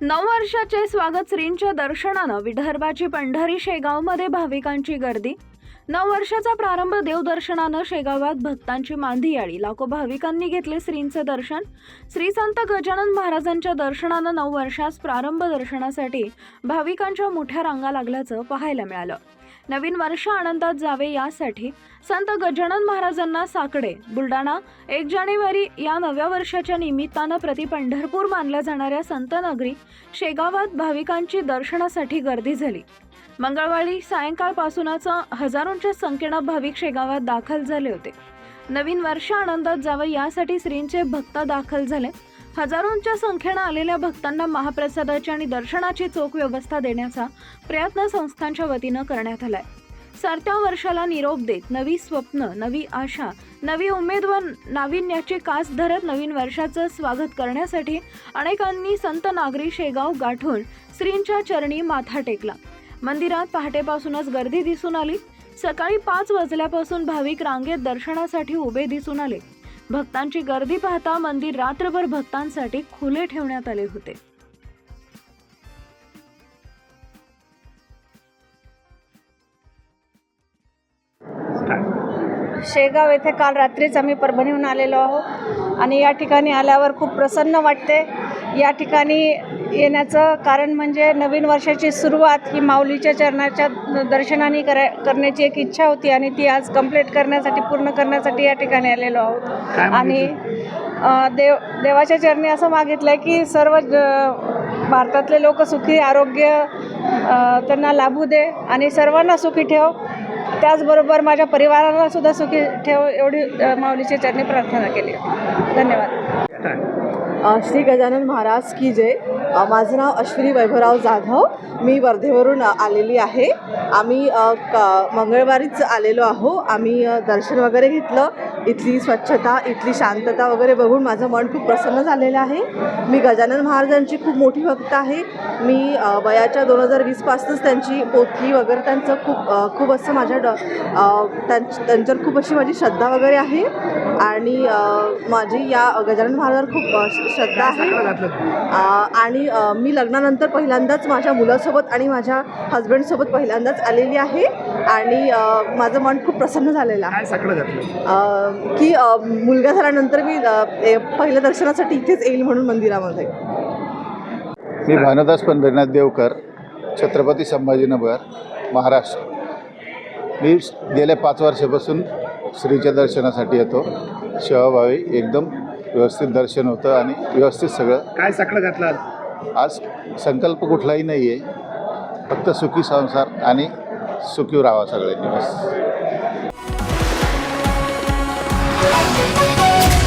नववर्षाचे स्वागत श्रींच्या दर्शनानं विदर्भाची पंढरी शेगावमध्ये भाविकांची गर्दी. नऊ वर्षाचा प्रारंभ देवदर्शनानं शेगावात भक्तांची मांधी आली. लाखो भाविकांनी घेतले श्रींचं दर्शन. श्री संत गजानन महाराजांच्या दर्शनानं नऊ वर्षास प्रारंभ दर्शनासाठी भाविकांच्या मोठ्या रांगा लागल्याचं पाहायला मिळालं. नवीन वर्ष आनंदात जावे यासाठी संत गजानन महाराजांना साकडे. बुलढाणा एक जानेवारी या नव्या वर्षाच्या निमित्तानं प्रति पंढरपूर मानल्या जाणाऱ्या संतनगरी शेगावात भाविकांची दर्शनासाठी गर्दी झाली. मंगळवारी सायंकाळपासूनच हजारोंच्या संख्येनं भाविक शेगावात दाखल झाले होते. नवीन वर्ष आनंदात जावं यासाठी श्रींचे भक्त दाखल झाले. हजारोंच्या संख्येनं आलेल्या भक्तांना महाप्रसादाची आणि दर्शनाची चोख व्यवस्था देण्याचा प्रयत्न संस्थांच्या वतीनं करण्यात आलाय. सरत्या वर्षाला निरोप देत नवी स्वप्न नवी आशा नवी उमेद व नाविन्याची कास धरत नवीन वर्षाचं स्वागत करण्यासाठी अनेकांनी संत नागरी शेगाव गाठून श्रींच्या चरणी माथा टेकला. मंदिरात पहाटेपासूनच गर्दी दिसून आली. सकाळी पाच वाजल्यापासून भाविक रांगेत दर्शनासाठी उभे दिसून आले. भक्तांची गर्दी पाहता मंदिर रात्रभर भक्तांसाठी खुले ठेवण्यात आले होते. शेगाव येथे काल रात्रीच आम्ही परभणीहून आलेलो आहोत आणि या ठिकाणी आल्यावर खूप प्रसन्न वाटते. या ठिकाणी येण्याचं कारण म्हणजे नवीन वर्षाची सुरुवात ही माऊलीच्या चरणाच्या दर्शनाने करा करण्याची एक इच्छा होती आणि ती आज कंप्लीट करण्यासाठी पूर्ण करण्यासाठी या ठिकाणी आलेलो आहोत. आणि देव देवाच्या चरणी असं मागितलं आहे की सर्व भारतातले लोक सुखी आरोग्य त्यांना लाभू दे आणि सर्वांना सुखी ठेव. त्याचबरोबर माझ्या परिवाराला सुद्धा सुखी ठेव एवढी माऊलीच्या चरणी प्रार्थना केली. धन्यवाद. श्री गजानन महाराज की जय. माझं नाव अश्विनी वैभवराव जाधव. मी वर्धेवरून आलेली आहे. आम्ही क मंगळवारीच आलेलो आहो. आम्ही दर्शन वगैरे घेतलं. इथली स्वच्छता इथली शांतता वगैरे बघून माझं मन खूप प्रसन्न झालेलं आहे. मी गजानन महाराजांची खूप मोठी भक्त आहे. मी वयाच्या दोन हजार वीसपासूनच त्यांची पोथी वगैरे त्यांचं खूप खूप असं माझ्या ड त्यांच्यावर खूप अशी माझी श्रद्धा वगैरे आहे. आणि माझी या गजानन महाराजांवर खूप श्रद्धा आहे. आणि मी लग्नानंतर पहिल्यांदाच माझ्या मुलासोबत आणि माझ्या हजबंडसोबत पहिल्यांदाच आलेली आहे. आणि माझं मन खूप प्रसन्न झालेलं आहे. की मुलगा झाल्यानंतर मी पहिल्या दर्शनासाठी इथेच येईल म्हणून मंदिरामध्ये. मी भानुदास पंढरीनाथ देवकर छत्रपती संभाजीनगर महाराष्ट्र. मी गेल्या पाच वर्षापासून श्रीच्या दर्शनासाठी येतो. सेवाभावी एकदम व्यवस्थित दर्शन होतं आणि व्यवस्थित सगळं. काय साकडं घातलं आज? संकल्प कुठलाही नाही आहे फक्त सुखी संसार आणि सुखी राहावा सगळ्यांनी बस. Thank you.